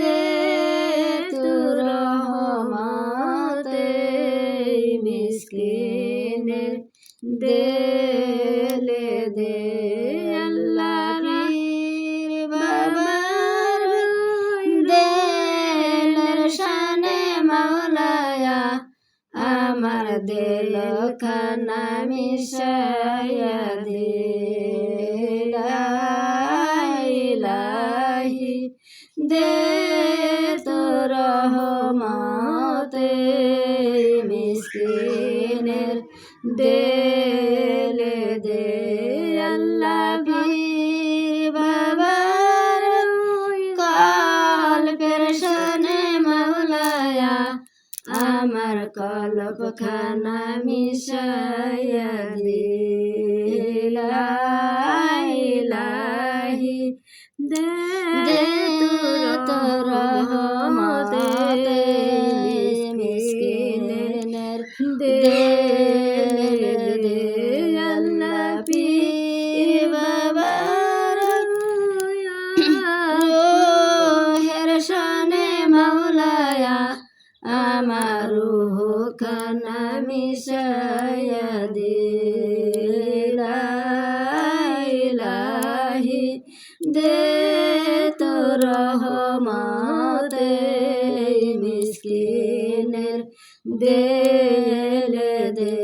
দে তুর রহমাতে মিসকিনের দেলে দে আল্লাহ পীর বাবার দেলের শানে মাওলায়া, আমার দেল খানা মিশায়া দে। দে তোর রহমতে মিসকিনের দেলে দে আল্লাহ বাবার কাল পেরশানে মাওলায়া, আমার কলপ খানা মিশাইয়া দিলাহি দে আমার রুহ খানা মিশাইয়া দিলাহি দে তো রহমতে মিসকিনের দেলে দে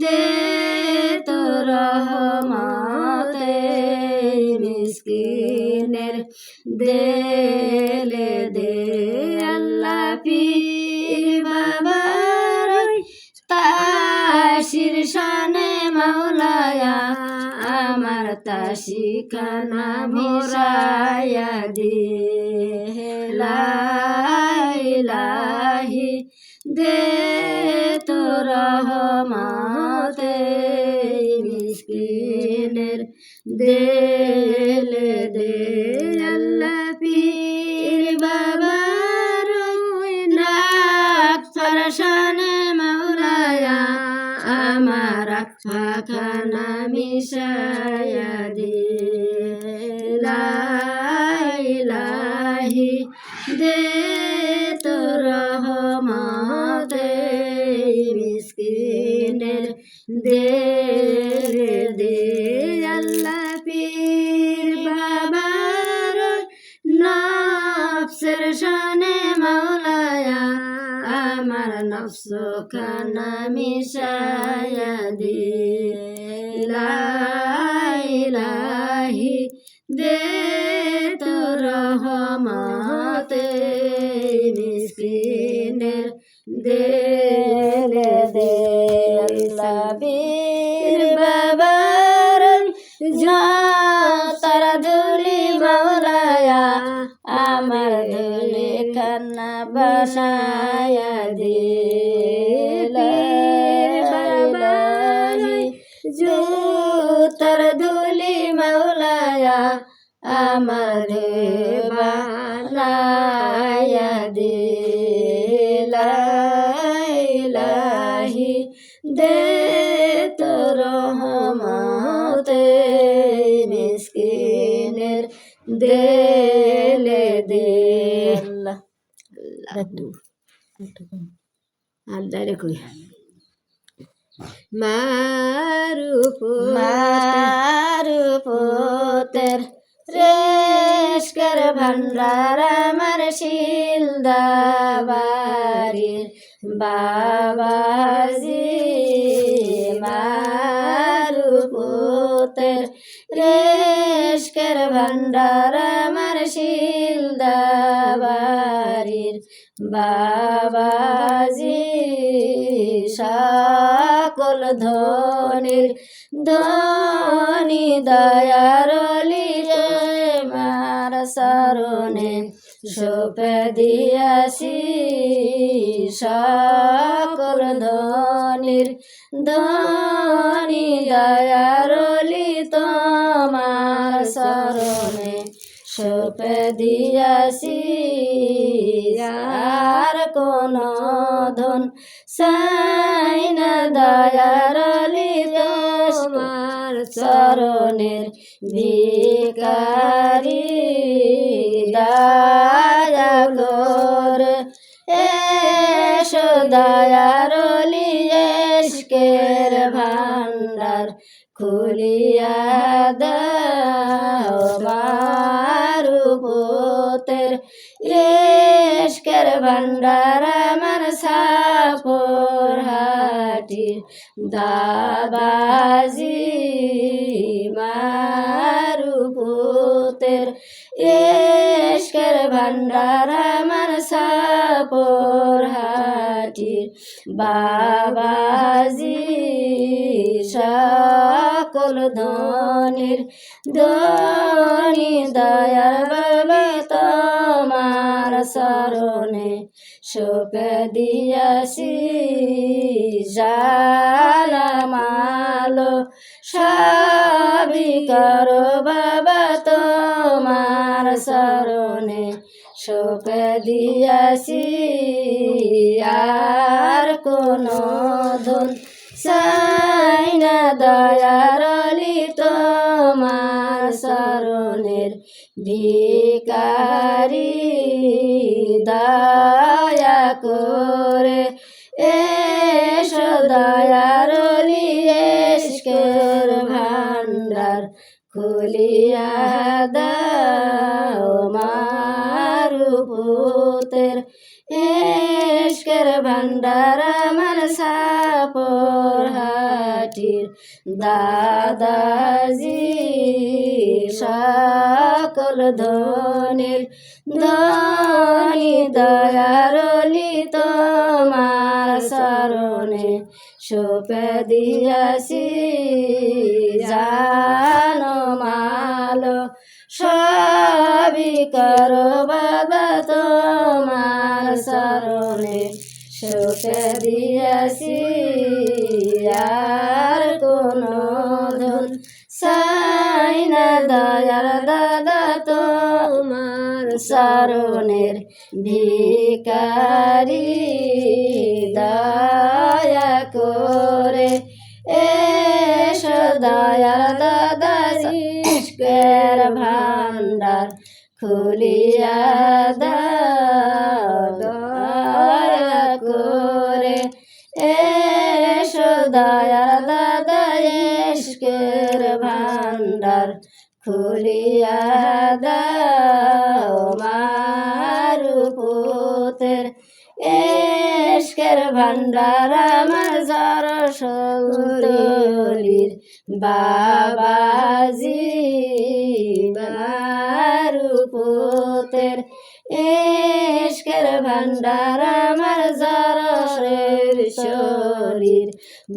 দে তোর রহমতে মিসকিনের দেলে দে আল্লাহ পীর বাবার তাশির শানে মাওলায়া, আমার তাশি খানা মিশাইয়া দিলাহি দে তোর রহমতে মিসকিনের দেলে দে আল্লাহ পীর বাবার নাক ফরশানে মাওলায়া, আমার খানা মিশাইয়া দিলাহি দে। দে দে আল্লাহ পীর বাবার নফসের শানে মাওলায়া, আমার নফস খানা মিশায়া দিলাহি দে তোর রহমতে, মিসকিনের দেলে আমার বানায়া দিলাহি দে তোর রহমতে মিসকিনের দেলে দে আল্লাহ। আর ডাইরে কই মারুপ মারুপতের রেশকর ভণ্ডার আমার শিলদাবারির বাবাজি। মারুপতের রেশকর ভণ্ডার আমার শিলদাবারির বাবাজি। সকল ধনির ধনি দয়ারলি মার সরণে সোপে দিয়াছি। সকল ধনির ধনি দয়ারলি তোমার শরণে সোপে দিয়াছি। আর কোন ধন সাই না দয়ারলি তোমার চরণের ভিকারি দয়া করে। এসো দয়ারলি এসকের ভান্ডার খুলিয়া দাও মারু পোতের রেশকের ভান্ডার দাবাজি মারু পোতের রেশকের ভান্ডার আমার সাপর হাটির বাবাজি সকল ধনির ধনি দয়ার বাবা তোমার শরণে শোক দিয়াছি জালামালো সবই করো বাবা তোমার শরণে শোক দিয়াছি। আর কোনো ধন সাইনা দয়ারলি তোমার শরণের ভিকারি। দয়া দাও মারু পুতের এসকের ভান্ডার আমার সাপর হাটির দাদাজি সকল ধনির ধনি দয়ারলি তোমার শরণে সোপে দিয়াছি জানো মালো সবই করো বাবা তোমার শরণে সোপে দিয়াছি আর কোনো ধন সাই না। দাদা তোমার শরণের ভিকারি দয়া করে এসো দয়ার দাদা ইস্কের ভান্ডার খুলিয়া দয়া করে। এসো দয়ার দাদা ইস্কের ভান্ডার খুলিয়া দাও। ভান্ডার আমার সরসলির বাবাজি মারু পুতের এসকের ভান্ডার আমার জরের শরীর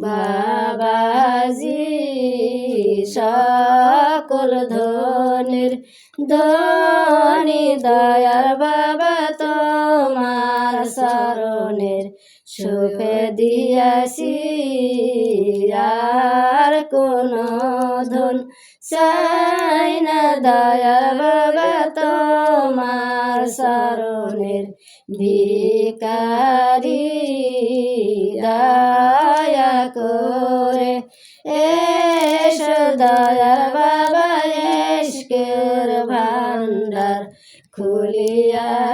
বাবাজি সকল ধনের ধনি দয়ার বাবা সুখে দিয়াছি আর কোন ধন চাই না দয়ার বাবা তোমার শরণের ভিকারি। দয়া করে এসো দয়ার বাবা এসকের ভান্ডার খুলিয়া